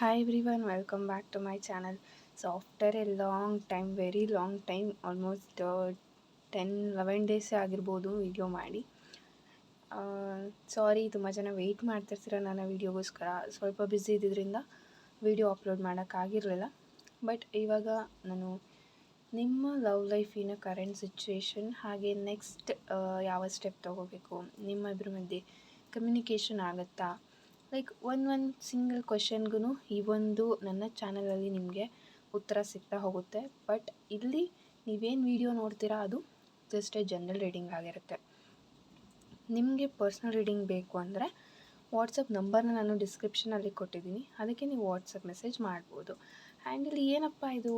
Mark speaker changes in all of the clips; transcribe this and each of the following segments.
Speaker 1: Hi one welcome back to my channel so after a long time very long time almost ten eleven ಡೇಸೇ ಆಗಿರ್ಬೋದು video ಮಾಡಿ. ಸಾರಿ ತುಂಬ ಜನ weight ಮಾಡ್ತಿರ್ತೀರ ನನ್ನ ವೀಡಿಯೋಗೋಸ್ಕರ ಸ್ವಲ್ಪ busy ಇದ್ದಿದ್ದರಿಂದ ವಿಡಿಯೋ ಅಪ್ಲೋಡ್ ಮಾಡೋಕ್ಕಾಗಿರಲಿಲ್ಲ ಬಟ್ ಇವಾಗ ನಾನು ನಿಮ್ಮ ಲವ್ ಲೈಫಿನ ಕರೆಂಟ್ ಸಿಚುವೇಶನ್ ಹಾಗೆ ನೆಕ್ಸ್ಟ್ ಯಾವ ಸ್ಟೆಪ್ ತೊಗೋಬೇಕು? ನಿಮ್ಮ ಇಬ್ಬರ ಮಧ್ಯೆ ಕಮ್ಯುನಿಕೇಷನ್ ಆಗುತ್ತಾ? ಲೈಕ್ ಒಂದು ಒಂದು ಸಿಂಗಲ್ ಕ್ವೆಶನ್ಗೂ ಈ ಒಂದು ನನ್ನ ಚಾನಲಲ್ಲಿ ನಿಮಗೆ ಉತ್ತರ ಸಿಗ್ತಾ ಹೋಗುತ್ತೆ. ಬಟ್ ಇಲ್ಲಿ ನೀವೇನು ವೀಡಿಯೋ ನೋಡ್ತೀರಾ, ಅದು ಜಸ್ಟ್ ಎ ಜನರಲ್ ರೀಡಿಂಗ್ ಆಗಿರುತ್ತೆ. ನಿಮಗೆ ಪರ್ಸ್ನಲ್ ರೀಡಿಂಗ್ ಬೇಕು ಅಂದರೆ ವಾಟ್ಸಪ್ ನಂಬರ್ನ ನಾನು ಡಿಸ್ಕ್ರಿಪ್ಷನಲ್ಲಿ ಕೊಟ್ಟಿದ್ದೀನಿ. ಅದಕ್ಕೆ ನೀವು ವಾಟ್ಸಪ್ ಮೆಸೇಜ್ ಮಾಡ್ಬೋದು. ಆ್ಯಂಡ್ ಇಲ್ಲಿ ಏನಪ್ಪ ಇದು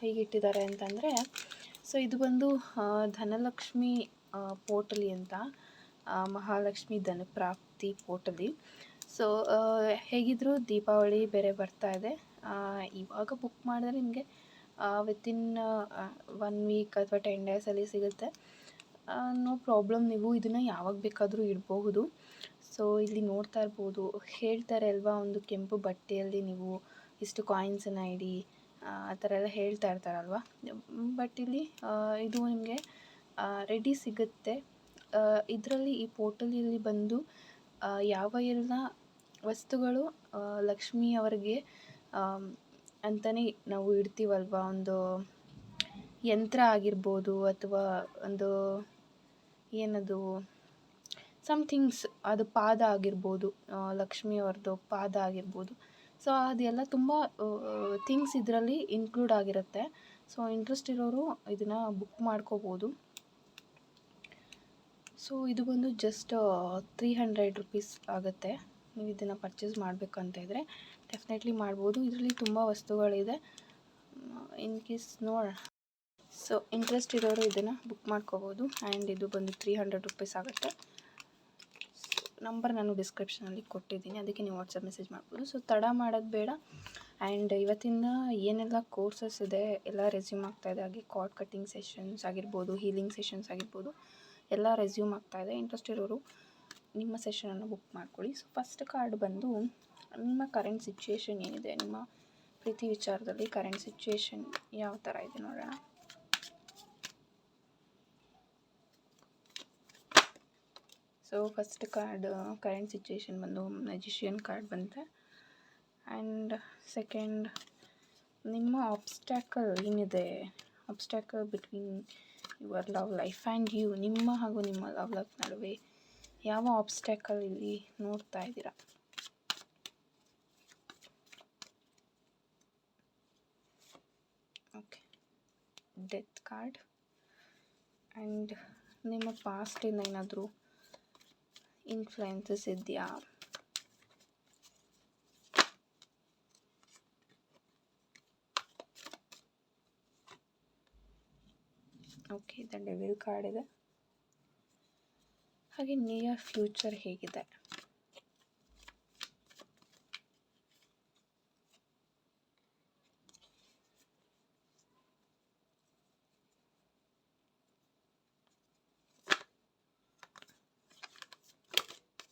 Speaker 1: ಹೀಗಿಟ್ಟಿದ್ದಾರೆ ಅಂತಂದರೆ ಸೊ ಇದು ಬಂದು ಧನಲಕ್ಷ್ಮಿ ಪೋರ್ಟಲಿ ಅಂತ ಮಹಾಲಕ್ಷ್ಮಿ ಧನಪ್ರಾಪ್ತಿ ಪೋರ್ಟಲಿ ಸೊ ಹೇಗಿದ್ದರೂ ದೀಪಾವಳಿ ಬೇರೆ ಬರ್ತಾ ಇದೆ. ಇವಾಗ ಬುಕ್ ಮಾಡಿದ್ರೆ ನಿಮಗೆ ವಿತಿನ್ ಒನ್ ವೀಕ್ ಅಥವಾ ಟೆನ್ ಡೇಸಲ್ಲಿ ಸಿಗುತ್ತೆ. ನೋ ಪ್ರಾಬ್ಲಮ್ ನೀವು ಇದನ್ನು ಯಾವಾಗ ಬೇಕಾದರೂ ಇಡಬಹುದು. ಸೊ ಇಲ್ಲಿ ನೋಡ್ತಾ ಇರ್ಬೋದು. ಹೇಳ್ತಾರೆ ಅಲ್ವಾ, ಒಂದು ಕೆಂಪು ಬಟ್ಟೆಯಲ್ಲಿ ನೀವು ಇಷ್ಟು ಕಾಯಿನ್ಸನ್ನು ಇಡಿ, ಆ ಥರ ಎಲ್ಲ ಹೇಳ್ತಾ ಇರ್ತಾರಲ್ವ? ಬಟ್ ಇಲ್ಲಿ ಇದು ನಿಮಗೆ ರೆಡಿ ಸಿಗುತ್ತೆ. ಇದರಲ್ಲಿ ಈ ಪೋರ್ಟಲಲ್ಲಿ ಬಂದು ಯಾವ ಎಲ್ಲ ವಸ್ತುಗಳು ಲಕ್ಷ್ಮಿ ಅವರಿಗೆ ಅಂತಲೇ ನಾವು ಇಡ್ತೀವಲ್ವ? ಒಂದು ಯಂತ್ರ ಆಗಿರ್ಬೋದು ಅಥವಾ ಒಂದು ಏನದು ಸಮ್ಥಿಂಗ್ಸ್ ಅದು ಪಾದ ಆಗಿರ್ಬೋದು ಲಕ್ಷ್ಮಿಯವ್ರದ್ದು ಪಾದ ಆಗಿರ್ಬೋದು. ಸೊ ಅದೆಲ್ಲ ತುಂಬ ಥಿಂಗ್ಸ್ ಇದರಲ್ಲಿ ಇನ್ಕ್ಲೂಡ್ ಆಗಿರುತ್ತೆ. ಸೊ ಇಂಟ್ರೆಸ್ಟ್ ಇರೋರು ಇದನ್ನು ಬುಕ್ ಮಾಡ್ಕೋಬೋದು. ಸೊ ಇದು ಬಂದು ಜಸ್ಟ್ ತ್ರೀ ಹಂಡ್ರೆಡ್ ರುಪೀಸ್ ಆಗುತ್ತೆ. ನೀವು ಇದನ್ನು ಪರ್ಚೇಸ್ ಮಾಡಬೇಕಂತ ಇದ್ದರೆ ಡೆಫಿನೆಟ್ಲಿ ಮಾಡ್ಬೋದು. ಇದರಲ್ಲಿ ತುಂಬ ವಸ್ತುಗಳಿದೆ. ಇನ್ ಕೇಸ್ ನೋಡ ಸೊ ಇಂಟ್ರೆಸ್ಟ್ ಇರೋರು ಇದನ್ನು ಬುಕ್ ಮಾಡ್ಕೋಬೋದು. ಆ್ಯಂಡ್ ಇದು ಬಂದು ತ್ರೀ ಹಂಡ್ರೆಡ್ ರುಪೀಸ್ ಆಗುತ್ತೆ. ನಂಬರ್ ನಾನು ಡಿಸ್ಕ್ರಿಪ್ಷನಲ್ಲಿ ಕೊಟ್ಟಿದ್ದೀನಿ. ಅದಕ್ಕೆ ನೀವು ವಾಟ್ಸಪ್ ಮೆಸೇಜ್ ಮಾಡ್ಬೋದು. ಸೊ ತಡ ಮಾಡೋದು ಬೇಡ. ಆ್ಯಂಡ್ ಇವತ್ತಿನ ಏನೆಲ್ಲ ಕೋರ್ಸಸ್ ಇದೆ, ಎಲ್ಲ ರೆಸ್ಯೂಮ್ ಆಗ್ತಾಯಿದೆ ಹಾಗೆ ಕಾರ್ಡ್ ಕಟ್ಟಿಂಗ್ ಸೆಷನ್ಸ್ ಆಗಿರ್ಬೋದು ಹೀಲಿಂಗ್ ಸೆಷನ್ಸ್ ಆಗಿರ್ಬೋದು, ಎಲ್ಲ ರೆಸ್ಯೂಮ್ ಆಗ್ತಾಯಿದೆ ಇಂಟ್ರೆಸ್ಟ್ ಇರೋರು ನಿಮ್ಮ ಸೆಷನನ್ನು ಬುಕ್ ಮಾಡ್ಕೊಳ್ಳಿ. ಸೊ ಫಸ್ಟ್ ಕಾರ್ಡ್ ಬಂದು, ನಿಮ್ಮ ಕರೆಂಟ್ ಸಿಚುಯೇಷನ್ ಏನಿದೆ? ನಿಮ್ಮ ಪ್ರೀತಿ ವಿಚಾರದಲ್ಲಿ ಕರೆಂಟ್ ಸಿಚುಯೇಷನ್ ಯಾವ ಥರ ಇದೆ ನೋಡೋಣ. So first card current situation ಬಂದು ಮೆಜಿಷಿಯನ್ ಕಾರ್ಡ್ ಬಂತೆ ಆ್ಯಂಡ್ ಸೆಕೆಂಡ್ ನಿಮ್ಮ ಆಬ್ಸ್ಟ್ಯಾಕಲ್ ಏನಿದೆ? Obstacle between your love life and you ನಿಮ್ಮ ಹಾಗೂ ನಿಮ್ಮ ಲವ್ ಲೈಫ್ ನಡುವೆ ಯಾವ ಆಬ್ಸ್ಟ್ಯಾಕಲ್ ಇಲ್ಲಿ ನೋಡ್ತಾ ಇದ್ದೀರಾ? ಓಕೆ ಡೆತ್ ಕಾರ್ಡ್ ಆ್ಯಂಡ್ ನಿಮ್ಮ ಪಾಸ್ಟಿಂದ ಏನಾದರೂ ಇನ್ಫ್ಲುಯೆನ್ಸಸ್ ಇದೆಯಾ? ಓಕೆ ದ ಡೆವಿಲ್ ಕಾರ್ಡ್ ಇದೆ. ಹಾಗೆ ನಿಯರ್ ಫ್ಯೂಚರ್ ಹೇಗಿದೆ.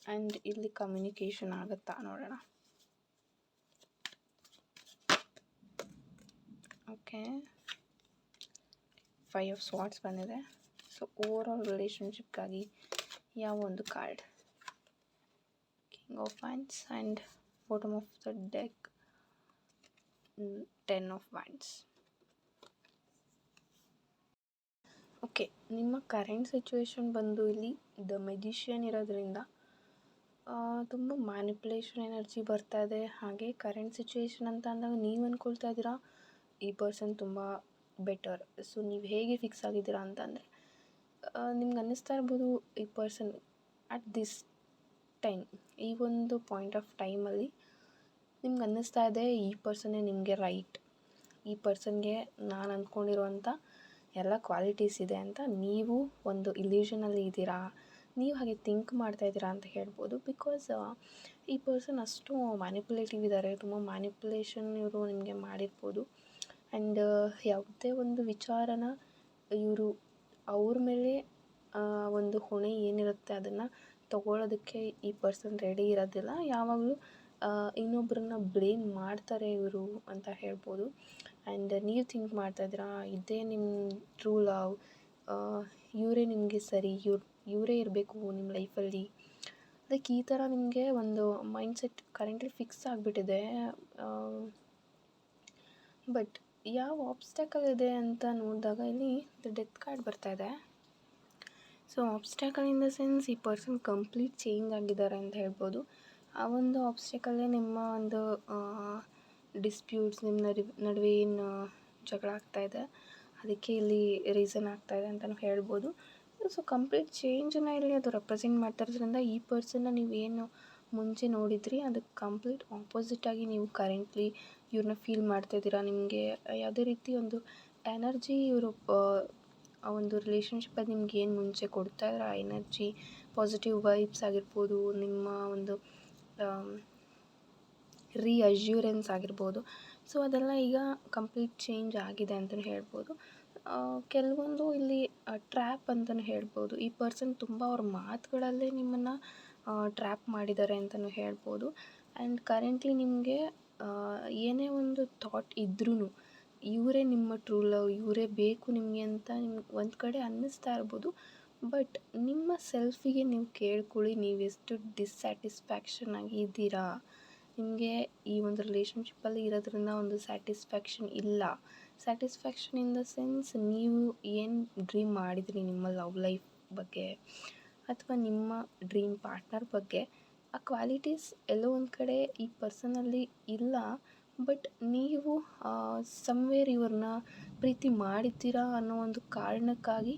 Speaker 1: ಆ್ಯಂಡ್ ಇಲ್ಲಿ ಕಮ್ಯುನಿಕೇಷನ್ ಆಗುತ್ತಾ ನೋಡೋಣ. ಓಕೆ ಫೈವ್ ಆಫ್ ಸ್ವಾಟ್ಸ್ ಬಂದಿದೆ. ಸೊ ಓವರ್ ಆಲ್ ರಿಲೇಷನ್ಶಿಪ್ಗಾಗಿ ಯಾವ ಒಂದು card king of wands and bottom of the deck ten of wands okay ನಿಮ್ಮ ಕರೆಂಟ್ ಸಿಚುವೇಶನ್ ಬಂದು ಇಲ್ಲಿ ದ ಮೆಜಿಷಿಯನ್ ಇರೋದ್ರಿಂದ ತುಂಬ ಮ್ಯಾನಿಪ್ಯುಲೇಷನ್ ಎನರ್ಜಿ ಬರ್ತಾ ಇದೆ. ಹಾಗೆ ಕರೆಂಟ್ ಸಿಚುವೇಶನ್ ಅಂತ ಅಂದಾಗ ನೀವು ಅಂದ್ಕೊಳ್ತಾ ಇದ್ದೀರಾ? ಈ ಪರ್ಸನ್ ತುಂಬ ಬೆಟರ್ ಸೊ ನೀವು ಹೇಗೆ ಫಿಕ್ಸ್ ಆಗಿದ್ದೀರಾ ಅಂತಂದರೆ ನಿಮ್ಗೆ ಅನ್ನಿಸ್ತಾ ಇರ್ಬೋದು ಈ ಪರ್ಸನ್ ಅಟ್ ದಿಸ್ ಟೈಮ್ ಈ ಒಂದು ಪಾಯಿಂಟ್ ಆಫ್ ಟೈಮಲ್ಲಿ ನಿಮ್ಗೆ ಅನ್ನಿಸ್ತಾ ಇದೆ ಈ ಪರ್ಸನ್ನೇ ನಿಮಗೆ ರೈಟ್ ಈ ಪರ್ಸನ್ಗೆ ನಾನು ಅಂದ್ಕೊಂಡಿರುವಂಥ ಎಲ್ಲ ಕ್ವಾಲಿಟೀಸ್ ಇದೆ ಅಂತ ನೀವು ಒಂದು ಇಲ್ಯೂಷನಲ್ಲಿ ಇದ್ದೀರಾ, ನೀವು ಹಾಗೆ ಥಿಂಕ್ ಮಾಡ್ತಾ ಇದ್ದೀರಾ ಅಂತ ಹೇಳ್ಬೋದು. ಬಿಕಾಸ್ ಈ ಪರ್ಸನ್ ಅಷ್ಟು ಮ್ಯಾನಿಪುಲೇಟಿವ್ ಇದ್ದಾರೆ ತುಂಬ ಮ್ಯಾನಿಪುಲೇಷನ್ ಇವರು ನಿಮಗೆ ಮಾಡಿರ್ಬೋದು. ಆ್ಯಂಡ್ ಯಾವುದೇ ಒಂದು ವಿಚಾರನ ಇವರು ಅವ್ರ ಮೇಲೆ ಒಂದು ಹೊಣೆ ಏನಿರುತ್ತೆ ಅದನ್ನು ತಗೊಳ್ಳೋದಕ್ಕೆ ಈ ಪರ್ಸನ್ ರೆಡಿ ಇರೋದಿಲ್ಲ. ಯಾವಾಗಲೂ ಇನ್ನೊಬ್ಬರನ್ನ ಬ್ಲೇಮ್ ಮಾಡ್ತಾರೆ ಇವರು ಅಂತ ಹೇಳ್ಬೋದು. ಆ್ಯಂಡ್ ನೀವು ಥಿಂಕ್ ಮಾಡ್ತಾ ಇದ್ದೀರಾ, ಇದೇ ನಿಮ್ಮ ಟ್ರೂ ಲವ್ ಇವರೇ ನಿಮಗೆ ಸರಿ, ಇವ್ರು, ಇವರೇ ಇರಬೇಕು ನಿಮ್ಮ ಲೈಫಲ್ಲಿ ಲೈಕ್ ಈ ಥರ ನಿಮಗೆ ಒಂದು ಮೈಂಡ್ಸೆಟ್ ಕರೆಂಟ್ಲಿ ಫಿಕ್ಸ್ ಆಗಿಬಿಟ್ಟಿದೆ. ಬಟ್ ಯಾವ ಆಬ್ಸ್ಟ್ಯಾಕಲ್ ಇದೆ ಅಂತ ನೋಡಿದಾಗ ಇಲ್ಲಿ ಡೆತ್ ಕಾರ್ಡ್ ಬರ್ತಾ ಇದೆ. So obstacle in the sense ಈ ಪರ್ಸನ್ ಕಂಪ್ಲೀಟ್ ಚೇಂಜ್ ಆಗಿದ್ದಾರೆ ಅಂತ ಹೇಳ್ಬೋದು. ಆ ಒಂದು ಆಬ್ಸ್ಟ್ಯಾಕಲ್ಲೇ ನಿಮ್ಮ ಒಂದು ಡಿಸ್ಪ್ಯೂಟ್ಸ್ ನಿಮ್ಮ ನಡುವೆ ಏನು ಜಗಳ ಆಗ್ತಾಯಿದೆ ಅದಕ್ಕೆ ಇಲ್ಲಿ ರೀಸನ್ ಆಗ್ತಾಯಿದೆ ಅಂತಲೂ ಹೇಳ್ಬೋದು. ಸೊ ಕಂಪ್ಲೀಟ್ ಚೇಂಜನ್ನು ಇಲ್ಲಿ ಅದು ರೆಪ್ರೆಸೆಂಟ್ ಮಾಡ್ತಾ ಇರೋದ್ರಿಂದ ಈ ಪರ್ಸನ್ನ ನೀವೇನು ಮುಂಚೆ ನೋಡಿದ್ರಿ ಅದಕ್ಕೆ ಕಂಪ್ಲೀಟ್ ಆಪೋಸಿಟ್ ಆಗಿ ನೀವು ಕರೆಂಟ್ಲಿ ಇವ್ರನ್ನ ಫೀಲ್ ಮಾಡ್ತಾಯಿದ್ದೀರಾ ನಿಮಗೆ ಯಾವುದೇ ರೀತಿ ಒಂದು ಎನರ್ಜಿ ಇವರು ಆ ಒಂದು ರಿಲೇಷನ್ಶಿಪ್ಪಲ್ಲಿ ನಿಮ್ಗೆ ಏನು ಮುಂಚೆ ಕೊಡ್ತಾ ಇದ್ರು? ಆ ಎನರ್ಜಿ ಪಾಸಿಟಿವ್ ವೈಬ್ಸ್ ಆಗಿರ್ಬೋದು, ನಿಮ್ಮ ಒಂದು ರೀಅಶ್ಯೂರೆನ್ಸ್ ಆಗಿರ್ಬೋದು. ಸೊ ಅದೆಲ್ಲ ಈಗ ಕಂಪ್ಲೀಟ್ ಚೇಂಜ್ ಆಗಿದೆ ಅಂತಲೇ ಹೇಳ್ಬೋದು. ಕೆಲವೊಂದು ಇಲ್ಲಿ ಟ್ರ್ಯಾಪ್ ಅಂತಲೂ ಹೇಳ್ಬೋದು. ಈ ಪರ್ಸನ್ ತುಂಬ ಅವ್ರ ಮಾತುಗಳಲ್ಲೇ ನಿಮ್ಮನ್ನು ಟ್ರ್ಯಾಪ್ ಮಾಡಿದ್ದಾರೆ ಅಂತಲೂ ಹೇಳ್ಬೋದು. ಆ್ಯಂಡ್ ಕರೆಂಟ್ಲಿ ನಿಮಗೆ ಏನೇ ಒಂದು ಥಾಟ್ ಇದ್ರೂ ಇವರೇ ನಿಮ್ಮ ಟ್ರೂ ಲವ್ ಇವರೇ ಬೇಕು ನಿಮಗೆ ಅಂತ ನಿಮ್ಗೆ ಒಂದು ಕಡೆ ಅನ್ನಿಸ್ತಾ ಇರ್ಬೋದು. ಬಟ್ ನಿಮ್ಮ ಸೆಲ್ಫಿಗೆ ನೀವು ಕೇಳ್ಕೊಳ್ಳಿ ನೀವೆಷ್ಟು ಡಿಸ್ಸ್ಯಾಟಿಸ್ಫ್ಯಾಕ್ಷನ್ ಆಗಿ ಇದ್ದೀರಾ? ನಿಮಗೆ ಈ ಒಂದು ರಿಲೇಷನ್ಶಿಪ್ಪಲ್ಲಿ ಇರೋದ್ರಿಂದ ಒಂದು ಸ್ಯಾಟಿಸ್ಫ್ಯಾಕ್ಷನ್ ಇಲ್ಲ. ಸ್ಯಾಟಿಸ್ಫ್ಯಾಕ್ಷನ್ ಇನ್ ದ ಸೆನ್ಸ್ ನೀವು ಏನು ಡ್ರೀಮ್ ಮಾಡಿದ್ರಿ ನಿಮ್ಮ ಲವ್ ಲೈಫ್ ಬಗ್ಗೆ? ಅಥವಾ ನಿಮ್ಮ ಡ್ರೀಮ್ ಪಾರ್ಟ್ನರ್ ಬಗ್ಗೆ? ಆ ಕ್ವಾಲಿಟೀಸ್ ಎಲ್ಲೋ ಒಂದು ಕಡೆ ಈ ಪರ್ಸನಲ್ಲಿ ಇಲ್ಲ ಬಟ್ ನೀವು ಸಮ್ವೇರ್ ಇವ್ರನ್ನ ಪ್ರೀತಿ ಮಾಡಿದ್ದೀರಾ ಅನ್ನೋ ಒಂದು ಕಾರಣಕ್ಕಾಗಿ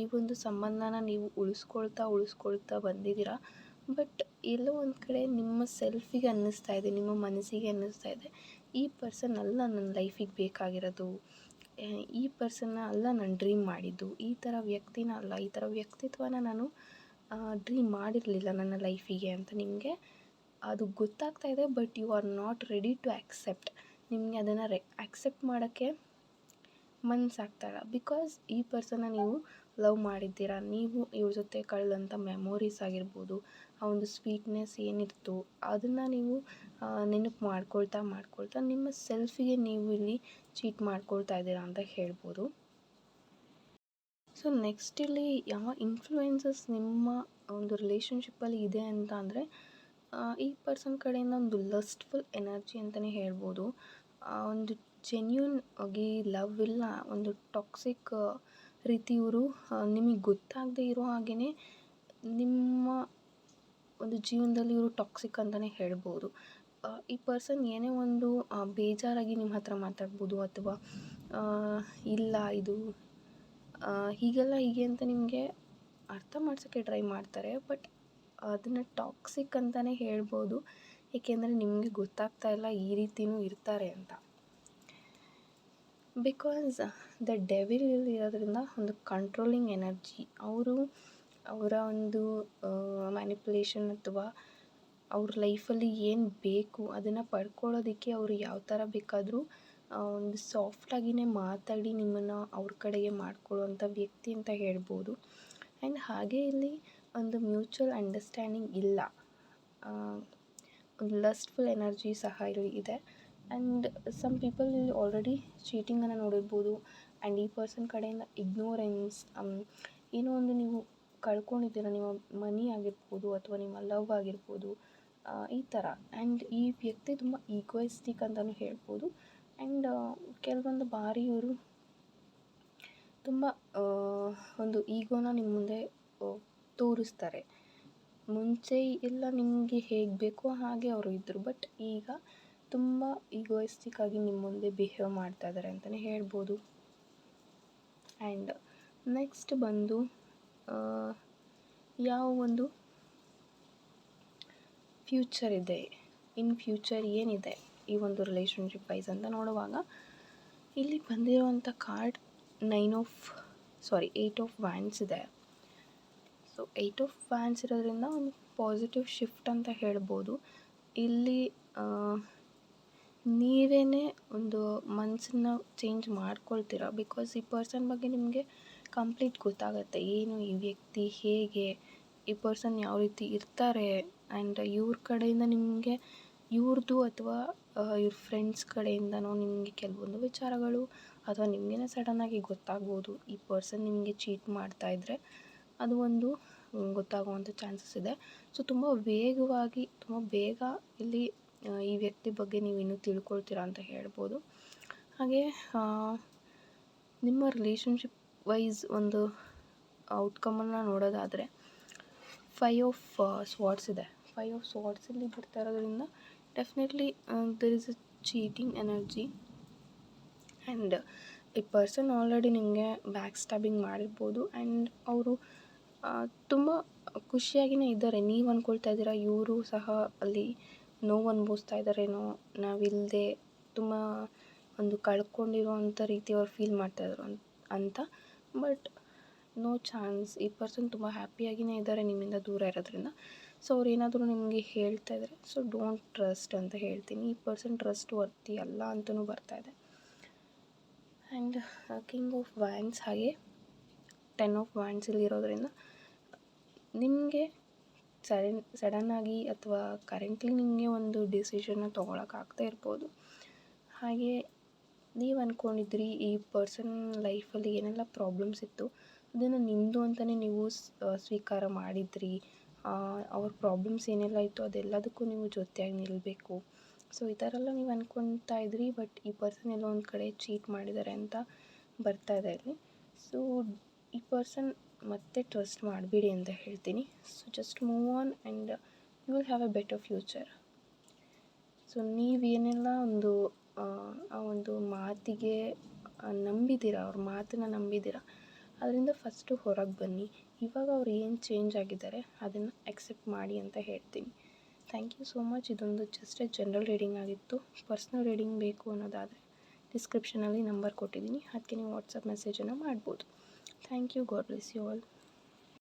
Speaker 1: ಈ ಒಂದು ಸಂಬಂಧನ ನೀವು ಉಳಿಸ್ಕೊಳ್ತಾ ಉಳಿಸ್ಕೊಳ್ತಾ ಬಂದಿದ್ದೀರ. ಬಟ್ ಎಲ್ಲೋ ಒಂದು ಕಡೆ ನಿಮ್ಮ ಸೆಲ್ಫಿಗೆ ಅನ್ನಿಸ್ತಾ ಇದೆ, ನಿಮ್ಮ ಮನಸ್ಸಿಗೆ ಅನ್ನಿಸ್ತಾ ಇದೆ, ಈ ಪರ್ಸನ್ ಅಲ್ಲ ನನ್ನ ಲೈಫಿಗೆ ಬೇಕಾಗಿರೋದು. ಈ ಪರ್ಸನ್ನ ಅಲ್ಲ ನಾನು ಡ್ರೀಮ್ ಮಾಡಿದ್ದು. ಈ ಥರ ವ್ಯಕ್ತಿನ ಅಲ್ಲ, ಈ ಥರ ವ್ಯಕ್ತಿತ್ವನ ನಾನು ಡ್ರೀಮ್ ಮಾಡಿರಲಿಲ್ಲ ನನ್ನ ಲೈಫಿಗೆ ಅಂತ ನಿಮಗೆ ಅದು ಗೊತ್ತಾಗ್ತಾ ಇದೆ but you are not ready to accept ನಿಮಗೆ ಅದನ್ನು ರೆ ಆ್ಯಕ್ಸೆಪ್ಟ್ ಮಾಡೋಕ್ಕೆ ಮನಸ್ಸಾಗ್ತಾಯಿಲ್ಲ ಬಿಕಾಸ್ ಈ ಪರ್ಸನ್ನ ನೀವು ಲವ್ ಮಾಡಿದ್ದೀರಾ, ನೀವು ಇವ್ರ ಜೊತೆ ಕಳೆದಂಥ ಮೆಮೊರೀಸ್ ಆಗಿರ್ಬೋದು, ಆ ಒಂದು ಸ್ವೀಟ್ನೆಸ್ ಏನಿತ್ತು ಅದನ್ನು ನೀವು ನೆನಪು ಮಾಡ್ಕೊಳ್ತಾ ಮಾಡ್ಕೊಳ್ತಾ ನಿಮ್ಮ ಸೆಲ್ಫಿಗೆ ನೀವು ಇಲ್ಲಿ ಚೀಟ್ ಮಾಡ್ಕೊಳ್ತಾ ಇದ್ದೀರಾ ಅಂತ ಹೇಳ್ಬೋದು. ಸೊ ನೆಕ್ಸ್ಟ್ ಇಲ್ಲಿ ಯಾವ ಇನ್ಫ್ಲೂಯೆನ್ಸಸ್ ನಿಮ್ಮ ಒಂದು ರಿಲೇಷನ್ಶಿಪ್ಪಲ್ಲಿ ಇದೆ ಅಂತ ಅಂದರೆ ಈ ಪರ್ಸನ್ ಕಡೆಯಿಂದ ಒಂದು ಲಸ್ಟ್ಫುಲ್ ಎನರ್ಜಿ ಅಂತಲೇ ಹೇಳ್ಬೋದು. ಒಂದು ಜೆನ್ಯೂನ್ ಆಗಿ ಲವ್ ಇಲ್ಲ, ಒಂದು ಟಾಕ್ಸಿಕ್ ರೀತಿ ಇವರು ನಿಮಗೆ ಗೊತ್ತಾಗದೇ ಇರೋ ಹಾಗೆಯೇ ನಿಮ್ಮ ಒಂದು ಜೀವನದಲ್ಲಿ ಇವರು ಟಾಕ್ಸಿಕ್ ಅಂತಲೇ ಹೇಳ್ಬೋದು. ಈ ಪರ್ಸನ್ ಏನೇ ಒಂದು ಬೇಜಾರಾಗಿ ನಿಮ್ಮ ಹತ್ರ ಮಾತಾಡ್ಬೋದು ಅಥವಾ ಇಲ್ಲ, ಇದು ಹೀಗೆಲ್ಲ ಹೀಗೆ ಅಂತ ನಿಮಗೆ ಅರ್ಥ ಮಾಡ್ಸೋಕ್ಕೆ ಟ್ರೈ ಮಾಡ್ತಾರೆ, ಬಟ್ ಅದನ್ನು ಟಾಕ್ಸಿಕ್ ಅಂತಲೇ ಹೇಳ್ಬೋದು. ಏಕೆಂದರೆ ನಿಮಗೆ ಗೊತ್ತಾಗ್ತಾ ಇಲ್ಲ ಈ ರೀತಿಯೂ ಇರ್ತಾರೆ ಅಂತ. ಬಿಕಾಸ್ ದ ಡೆವಿಲ್ ಇರೋದ್ರಿಂದ ಒಂದು ಕಂಟ್ರೋಲಿಂಗ್ ಎನರ್ಜಿ ಅವರು ಅವರ ಒಂದು ಮ್ಯಾನಿಪುಲೇಷನ್ ಅಥವಾ ಅವ್ರ ಲೈಫಲ್ಲಿ ಏನು ಬೇಕು ಅದನ್ನು ಪಡ್ಕೊಳ್ಳೋದಕ್ಕೆ ಅವರು ಯಾವ ಥರ ಬೇಕಾದರೂ ಒಂದು ಸಾಫ್ಟಾಗಿಯೇ ಮಾತಾಡಿ ನಿಮ್ಮನ್ನು ಅವ್ರ ಕಡೆಗೆ ಮಾಡ್ಕೊಳ್ಳುವಂಥ ವ್ಯಕ್ತಿ ಅಂತ ಹೇಳ್ಬೋದು. ಆ್ಯಂಡ್ ಹಾಗೆ ಇಲ್ಲಿ ಒಂದು ಮ್ಯೂಚುವಲ್ ಅಂಡರ್ಸ್ಟ್ಯಾಂಡಿಂಗ್ ಇಲ್ಲ. ಒಂದು ಲಸ್ಟ್ಫುಲ್ ಎನರ್ಜಿ ಸಹ ಇಲ್ಲಿ ಇದೆ. ಆ್ಯಂಡ್ ಸಮ್ ಪೀಪಲ್ ಇಲ್ಲಿ ಆಲ್ರೆಡಿ ಚೀಟಿಂಗನ್ನು ನೋಡಿರ್ಬೋದು. ಆ್ಯಂಡ್ ಈ ಪರ್ಸನ್ ಕಡೆಯಿಂದ ಇಗ್ನೋರೆನ್ಸ್ ಏನೋ ಒಂದು ನೀವು ಕಳ್ಕೊಂಡಿದ್ದೀರ, ನಿಮ್ಮ ಮನಿ ಆಗಿರ್ಬೋದು ಅಥವಾ ನಿಮ್ಮ ಲವ್ ಆಗಿರ್ಬೋದು ಈ ಥರ ಆ್ಯಂಡ್ ಈ ವ್ಯಕ್ತಿ ತುಂಬ ಈಗೋಯಿಸ್ಟಿಕ್ ಅಂತಲೂ ಹೇಳ್ಬೋದು. ಆ್ಯಂಡ್ ಕೆಲವೊಂದು ಬಾರಿ ಇವರು ತುಂಬ ಒಂದು ಈಗೋನ ನಿಮ್ಮ ಮುಂದೆ ತೋರಿಸ್ತಾರೆ. ಮುಂಚೆ ಎಲ್ಲ ನಿಮಗೆ ಹೇಗೆ ಬೇಕೋ ಹಾಗೆ ಅವರು ಇದ್ದರು ಬಟ್ ಈಗ ತುಂಬ ಈಗೋಯಿಸ್ಟಿಕ್ ಆಗಿ ನಿಮ್ಮ ಮುಂದೆ ಬಿಹೇವ್ ಮಾಡ್ತಾ ಇದ್ದಾರೆ ಅಂತಲೇ ಹೇಳ್ಬೋದು. ಆ್ಯಂಡ್, ನೆಕ್ಸ್ಟ್ ಬಂದು ಯಾವ ಒಂದು ಫ್ಯೂಚರ್ ಇದೆ. ಇನ್ ಫ್ಯೂಚರ್ ಏನಿದೆ? ಈ ಒಂದು ರಿಲೇಷನ್ಶಿಪ್ ವೈಸ್ ಅಂತ ನೋಡುವಾಗ, ಇಲ್ಲಿ ಬಂದಿರುವಂಥ card nine of sorry eight of wands ಇದೆ. ಸೊ ಏಯ್ಟ್ ಆಫ್ ವ್ಯಾನ್ಸ್ ಇರೋದ್ರಿಂದ ಒಂದು ಪಾಸಿಟಿವ್ ಶಿಫ್ಟ್ ಅಂತ ಹೇಳ್ಬೋದು. ಇಲ್ಲಿ ನೀವೇ ಒಂದು ಮನಸ್ಸನ್ನ ಚೇಂಜ್ ಮಾಡ್ಕೊಳ್ತೀರ? ಬಿಕಾಸ್ ಈ ಪರ್ಸನ್ ಬಗ್ಗೆ ನಿಮಗೆ ಕಂಪ್ಲೀಟ್ ಗೊತ್ತಾಗುತ್ತೆ. ಏನು ಈ ವ್ಯಕ್ತಿ ಹೇಗೆ, ಈ ಪರ್ಸನ್ ಯಾವ ರೀತಿ ಇರ್ತಾರೆ? ಆ್ಯಂಡ್ ಇವ್ರ ಕಡೆಯಿಂದ ನಿಮಗೆ ಇವ್ರದ್ದು ಅಥವಾ ಇವ್ರ ಫ್ರೆಂಡ್ಸ್ ಕಡೆಯಿಂದನೋ ನಿಮಗೆ ಕೆಲವೊಂದು ವಿಚಾರಗಳು ಅಥವಾ ನಿಮಗೇನೆ ಸಡನ್ನಾಗಿ ಗೊತ್ತಾಗ್ಬೋದು, ಈ ಪರ್ಸನ್ ನಿಮಗೆ ಚೀಟ್ ಮಾಡ್ತಾ ಇದ್ದರೆ ಅದು ಒಂದು ಗೊತ್ತಾಗುವಂಥ ಚಾನ್ಸಸ್ ಇದೆ. ಸೊ ತುಂಬ ವೇಗವಾಗಿ, ತುಂಬ ಬೇಗ ಇಲ್ಲಿ ಈ ವ್ಯಕ್ತಿ ಬಗ್ಗೆ ನೀವು ಇನ್ನೂ ತಿಳ್ಕೊಳ್ತೀರಾ ಅಂತ ಹೇಳ್ಬೋದು. ಹಾಗೆ ನಿಮ್ಮ ರಿಲೇಷನ್ಶಿಪ್ ವೈಸ್ ಒಂದು ಔಟ್ಕಮನ್ನು ನೋಡೋದಾದರೆ ಫೈ ಆಫ್ ಸ್ವಾಟ್ಸ್ ಇದೆ. ಫೈವ್ ಆಫ್ ಸ್ವಾಟ್ಸಲ್ಲಿ ಬರ್ತಾ ಇರೋದ್ರಿಂದ definitely there is a cheating energy and ಈ ಪರ್ಸನ್ ಆಲ್ರೆಡಿ ನಿಮಗೆ ಬ್ಯಾಕ್ ಸ್ಟ್ಯಾಬಿಂಗ್ ಮಾಡಿರ್ಬೋದು. ಆ್ಯಂಡ್ ಅವರು ತುಂಬ ಖುಷಿಯಾಗಿಯೇ ಇದ್ದಾರೆ. ನೀವು ಅಂದ್ಕೊಳ್ತಾ ಇದ್ದೀರಾ, ಇವರು ಸಹ ಅಲ್ಲಿ ನೋವು ಅನುಭವಿಸ್ತಾ ಇದ್ದಾರೇನೋ ನಾವಿಲ್ಲದೆ ತುಂಬ ಒಂದು ಕಳ್ಕೊಂಡಿರುವಂಥ ರೀತಿ ಅವ್ರು ಫೀಲ್ ಮಾಡ್ತಾಯಿದ್ರು ಅಂತ. ಬಟ್ ನೋ ಚಾನ್ಸ್ ಈ ಪರ್ಸನ್ ತುಂಬ ಹ್ಯಾಪಿಯಾಗಿಯೇ ಇದ್ದಾರೆ ನಿಮ್ಮಿಂದ ದೂರ ಇರೋದ್ರಿಂದ. ಸೊ ಅವ್ರು ಏನಾದರೂ ನಿಮಗೆ ಹೇಳ್ತಾ ಇದ್ದಾರೆ ಸೊ ಡೋಂಟ್ ಟ್ರಸ್ಟ್ ಅಂತ ಹೇಳ್ತೀನಿ. ಈ ಪರ್ಸನ್ ಟ್ರಸ್ಟ್ ವರ್ತಿ ಅಲ್ಲ ಅಂತಲೂ ಇದೆ. ಆ್ಯಂಡ್ ಕಿಂಗ್ ಆಫ್ ವ್ಯಾನ್ಸ್ ಹಾಗೆ ಟೆನ್ ಆಫ್ ವ್ಯಾಂಡ್ಸ್ ಇರೋದರಿಂದ ನಿಮಗೆ ಸಡನ್ ಸಡನ್ನಾಗಿ ಅಥವಾ ಕರೆಂಟ್ಲಿ ನಿಮಗೆ ಒಂದು ಡಿಸಿಷನ್ನ ತೊಗೊಳಕ್ಕಾಗ್ತಾ ಇರ್ಬೋದು. ಹಾಗೆ ನೀವು ಅಂದ್ಕೊಂಡಿದ್ರಿ ಈ ಪರ್ಸನ್ ಲೈಫಲ್ಲಿ ಏನೆಲ್ಲ ಪ್ರಾಬ್ಲಮ್ಸ್ ಇತ್ತು, ಅದನ್ನು ನಿಮ್ಮದು ಅಂತಲೇ ನೀವು ಸ್ವೀಕಾರ ಮಾಡಿದ್ರಿ. ಅವ್ರ ಪ್ರಾಬ್ಲಮ್ಸ್ ಏನೆಲ್ಲ ಇತ್ತು ಅದೆಲ್ಲದಕ್ಕೂ ನೀವು ಜೊತೆಯಾಗಿ ನಿಲ್ಲಬೇಕು ಸೊ ಈ ಥರ ಎಲ್ಲ ನೀವು ಅಂದ್ಕೊಳ್ತಾ ಇದ್ರಿ ಬಟ್ ಈ ಪರ್ಸನ್ ಎಲ್ಲೋ ಒಂದು ಕಡೆ ಚೀಟ್ ಮಾಡಿದ್ದಾರೆ ಅಂತ ಬರ್ತಾ ಇದೆ ಇಲ್ಲಿ ಸೊ ಈ ಪರ್ಸನ್ ಮತ್ತೆ ಟ್ರಸ್ಟ್ ಮಾಡಬೇಡಿ ಅಂತ ಹೇಳ್ತೀನಿ. So just move on and you will have a better future so ನೀವೇನೆಲ್ಲ ಒಂದು, ಆ ಒಂದು ಮಾತಿಗೆ ನಂಬಿದ್ದೀರ ಅವ್ರ ಮಾತನ್ನು ನಂಬಿದ್ದೀರ ಅದರಿಂದ ಫಸ್ಟು ಹೊರಗೆ ಬನ್ನಿ. ಇವಾಗ ಅವ್ರು ಏನು ಚೇಂಜ್ ಆಗಿದ್ದಾರೆ ಅದನ್ನು ಎಕ್ಸೆಪ್ಟ್ ಮಾಡಿ ಅಂತ ಹೇಳ್ತೀನಿ. ಥ್ಯಾಂಕ್ ಯು ಸೋ ಮಚ್ ಇದೊಂದು ಜಸ್ಟ್ ಜನರಲ್ ರೀಡಿಂಗ್ ಆಗಿತ್ತು. ಪರ್ಸ್ನಲ್ ರೀಡಿಂಗ್ ಬೇಕು ಅನ್ನೋದಾದರೆ ಡಿಸ್ಕ್ರಿಪ್ಷನಲ್ಲಿ ನಂಬರ್ ಕೊಟ್ಟಿದ್ದೀನಿ. ಅದಕ್ಕೆ ನೀವು ವಾಟ್ಸಪ್ ಮೆಸೇಜನ್ನು ಮಾಡ್ಬೋದು. Thank you God bless you all